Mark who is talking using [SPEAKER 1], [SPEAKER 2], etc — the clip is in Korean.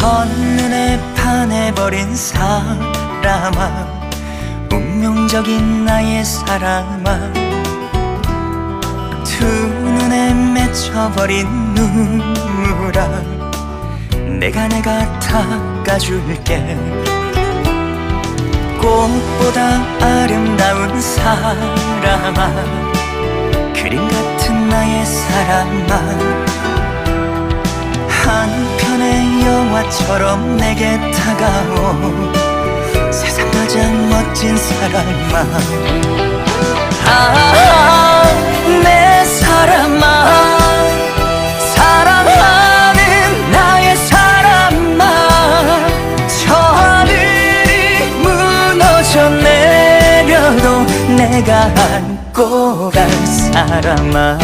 [SPEAKER 1] 첫눈에 반해버린 사람아 운명적인 나의 사람아. 두 눈에 맺혀버린 눈물아 내가 내가 닦아줄게. 꽃보다 아름다운 사람아 그림 같은 나의 사람아 영화처럼 내게 다가오. 세상 가장 멋진 사람아. 아, 내 사람아. 사랑하는 나의 사람아. 저 하늘이 무너져 내려도 내가 안고 갈 사람아